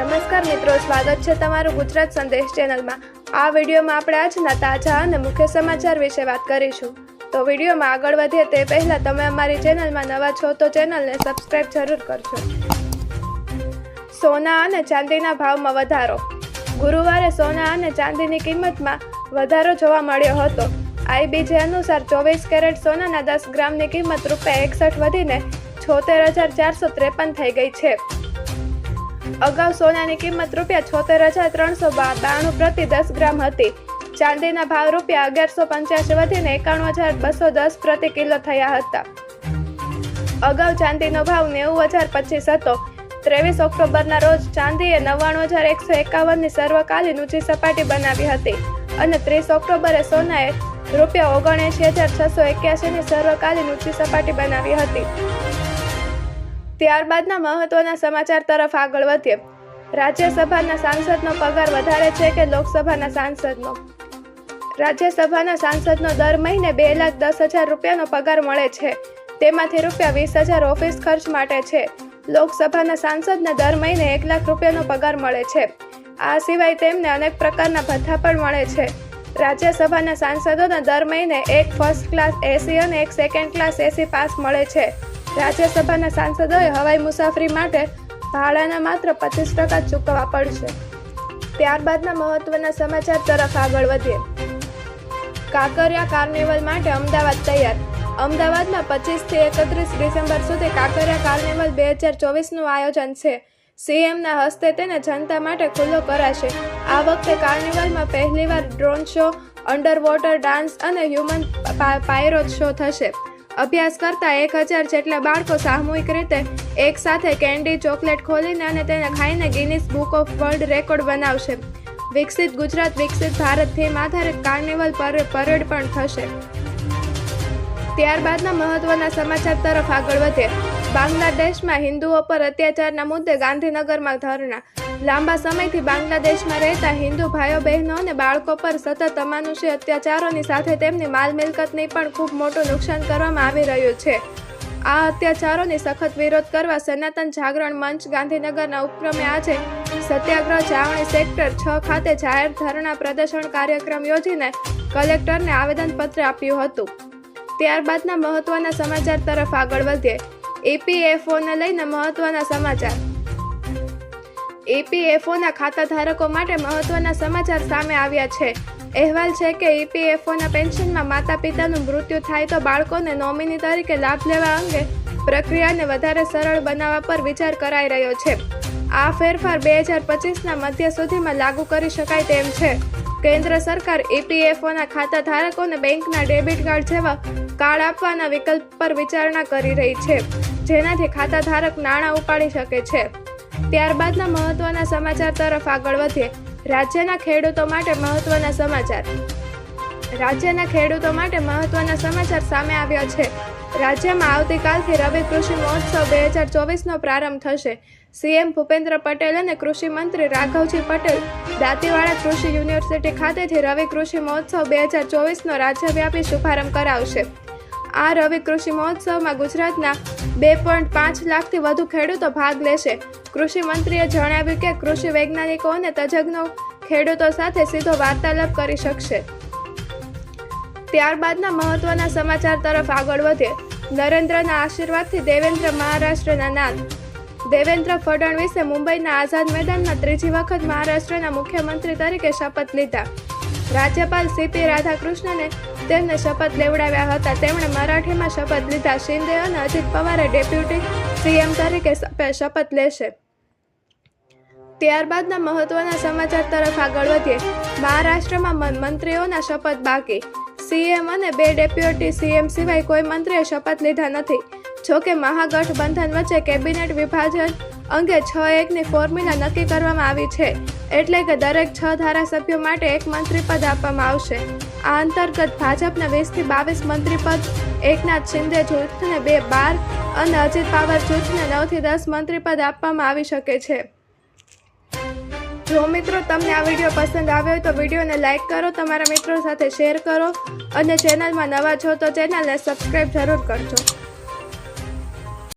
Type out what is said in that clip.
નમસ્કાર મિત્રો, સ્વાગત છે તમારું ગુજરાત સંદેશ ચેનલમાં. આ વિડીયોમાં આપણે આજના તાજા અને મુખ્ય સમાચાર વિશે વાત કરીશું. તો વિડીયોમાં આગળ વધીએ તે પહેલાં તમે અમારી ચેનલમાં નવા છો તો ચેનલને સબસ્ક્રાઇબ જરૂર કરજો. સોના અને ચાંદીના ભાવમાં વધારો. ગુરુવારે સોના અને ચાંદીની કિંમતમાં વધારો જોવા મળ્યો હતો. આઈબીજે અનુસાર ચોવીસ કેરેટ સોનાના દસ ગ્રામની કિંમત રૂપિયા એકસઠ વધીને છોતેર હજાર ચારસો ત્રેપન થઈ ગઈ છે. અગાઉ સોનાની કિંમત રૂપિયા છોતેર હજાર ત્રણસો બાણું પ્રતિ દસ ગ્રામ હતી. ચાંદીના ભાવ રૂપિયા અગિયારસો પંચ્યાસી વધીને એકાણું હજાર બસો દસ પ્રતિ કિલો થયા હતા. અગાઉ ચાંદીનો ભાવ નેવું હજાર પચીસ હતો. ત્રેવીસ ઓક્ટોબરના રોજ ચાંદીએ નવ્વાણું હજાર એકસો એકાવનની સર્વકાલીન ઊંચી સપાટી બનાવી હતી અને ત્રીસ ઓક્ટોબરે સોનાએ રૂપિયા ઓગણએંશી હજાર છસો એક્યાસીની સર્વકાલીન ઊંચી સપાટી બનાવી હતી. ત્યારબાદના મહત્વના સમાચાર તરફ આગળ વધીએ. રાજ્યસભાના સાંસદનો પગાર વધારે છે કે લોકસભાના સાંસદનો? રાજ્યસભાના સાંસદનો દર મહિને બે લાખ દસ હજાર રૂપિયાનો પગાર મળે છે. તેમાંથી રૂપિયા વીસ હજાર ઓફિસ ખર્ચ માટે છે. લોકસભાના સાંસદને દર મહિને એક લાખ રૂપિયાનો પગાર મળે છે. આ સિવાય તેમને અનેક પ્રકારના ભથ્થા પણ મળે છે. રાજ્યસભાના સાંસદોને દર મહિને એક ફર્સ્ટ ક્લાસ એસી અને એક સેકન્ડ ક્લાસ એસી પાસ મળે છે. રાજ્યસભાના સાંસદોએ હવાઈ મુસાફરી માટે ભાડાના માત્ર પચીસ ટકા ચૂકવવા પડશે. ત્યારબાદના મહત્વના સમાચાર તરફ આગળ વધીએ. કાંકરિયા કાર્નિવલ માટે અમદાવાદ તૈયાર. અમદાવાદમાં પચીસથી એકત્રીસ ડિસેમ્બર સુધી કાંકરિયા કાર્નિવલ બે હજાર ચોવીસનું આયોજન છે. સીએમના હસ્તે તેને જનતા માટે ખુલ્લો કરાશે. આ વખતે કાર્નિવલમાં પહેલીવાર drone show under water dance અને હ્યુમન પાયરો શો થશે. અભ્યાસ કરતા એક હજાર જેટલા બાળકો સામૂહિક રીતે એક સાથે કેન્ડી, ચોકલેટ ખોલીને અને તેને ખાઈને Guinness book of world record બનાવશે. વિકસિત ગુજરાત, વિકસિત ભારત થીમ આધારિત કાર્નિવલ પરેડ પણ થશે. ત્યારબાદના મહત્વના સમાચાર તરફ આગળ વધે બાંગ્લાદેશમાં હિન્દુઓ પર અત્યાચારના મુદ્દે ગાંધીનગરમાં ધરણા. લાંબા સમયથી બાંગ્લાદેશમાં રહેતા હિન્દુ ભાઈઓ બહેનો અને બાળકો પર સતત અમાનુષી અત્યાચારોની સાથે તેમની માલ મિલકતની પણ ખૂબ મોટું નુકસાન કરવામાં આવી રહ્યું છે. આ અત્યાચારોની સખત વિરોધ કરવા સનાતન જાગરણ મંચ ગાંધીનગરના ઉપક્રમે આજે સત્યાગ્રહ જાવણી સેક્ટર છ ખાતે જાહેર ધરણા પ્રદર્શન કાર્યક્રમ યોજીને કલેક્ટરને આવેદનપત્ર આપ્યું હતું. ત્યારબાદના મહત્વના સમાચાર તરફ આગળ વધીએ. ઇપીએફઓને લઈને મહત્વના સમાચાર. ઈપીએફઓના ખાતા ધારકો માટે મહત્વના સમાચાર સામે આવ્યા છે. અહેવાલ છે કે ઈપીએફઓના પેન્શનમાં માતા પિતાનું મૃત્યુ થાય તો બાળકોને નોમિની તરીકે લાભ લેવા અંગે પ્રક્રિયાને વધારે સરળ બનાવવા પર વિચાર કરાઈ રહ્યો છે. આ ફેરફાર બે હજાર પચીસના મધ્ય સુધીમાં લાગુ કરી શકાય તેમ છે. કેન્દ્ર સરકાર ઈપીએફઓના ખાતા ધારકોને બેંકના ડેબિટ કાર્ડ જેવા કાર્ડ આપવાના વિકલ્પ પર વિચારણા કરી રહી છે, જેનાથી ખાતા ધારક નાણાં ઉપાડી શકે છે. ત્યારબાદના મહત્વના સમાચાર તરફ આગળ વધીએ રાજ્યના ખેડૂતો માટે મહત્વના સમાચાર. રાજ્યના ખેડૂતો માટે મહત્વના સમાચાર સામે આવ્યા છે. રાજ્યમાં આવતીકાલથી રવિ કૃષિ મહોત્સવ બે હજાર ચોવીસનો પ્રારંભ થશે. સીએમ ભૂપેન્દ્ર પટેલ અને કૃષિ મંત્રી રાઘવજી પટેલ દાંતીવાડા કૃષિ યુનિવર્સિટી ખાતેથી રવિ કૃષિ મહોત્સવ બે હજાર ચોવીસનો રાજ્યવ્યાપી શુભારંભ કરાવશે. આ રવિ કૃષિ મહોત્સવમાં ગુજરાતના બે પોઈન્ટ પાંચ લાખથી વધુ ખેડૂતો ભાગ લેશે. કૃષિ મંત્રીએ જણાવ્યું કે કૃષિ વૈજ્ઞાનિકો અને તજજ્ઞો ખેડૂતો સાથે સીધો વાર્તાલાપ કરી શકશે. ત્યારબાદના મહત્વના સમાચાર તરફ આગળ વધે. નરેન્દ્રના આશીર્વાદથી દેવેન્દ્ર મહારાષ્ટ્રના નાદ દેવેન્દ્ર ફડણવીસે મુંબઈના આઝાદ મેદાનમાં ત્રીજી વખત મહારાષ્ટ્રના મુખ્યમંત્રી તરીકે શપથ લીધા. રાજ્યપાલ સીપી રાધાકૃષ્ણને તેમને શપથ લેવડાવ્યા હતા. તેમણે મરાઠીમાં શપથ લીધા. શિંદે અને અજીત પવારે ડેપ્યુટી સીએમ તરીકે શપથ લેશે. ત્યારબાદના મહત્વના સમાચાર તરફ આગળ વધીએ. મહારાષ્ટ્રમાં મંત્રીઓના શપથ બાકી. સીએમ અને બે ડેપ્યુટી સીએમ સિવાય કોઈ મંત્રીએ શપથ લીધા નથી. જોકે મહાગઠબંધન વચ્ચે કેબિનેટ વિભાજન અંગે છ એકની ફોર્મ્યુલા નક્કી કરવામાં આવી છે. એટલે કે દરેક છ ધારાસભ્યો માટે એક મંત્રીપદ આપવામાં આવશે. આ અંતર્ગત ભાજપના વીસથી બાવીસ મંત્રીપદ, એકનાથ શિંદે જૂથને બે બાર અને અજીત પાવર જૂથને નવથી દસ મંત્રીપદ આપવામાં આવી શકે છે. જો મિત્રો તમને આ વીડિયો પસંદ આવ્યો હોય તો વિડીયોને લાઇક કરો, તમારા મિત્રો સાથે શેર કરો અને ચેનલમાં નવા છો તો ચેનલને સબસ્ક્રાઈબ જરૂર કરજો.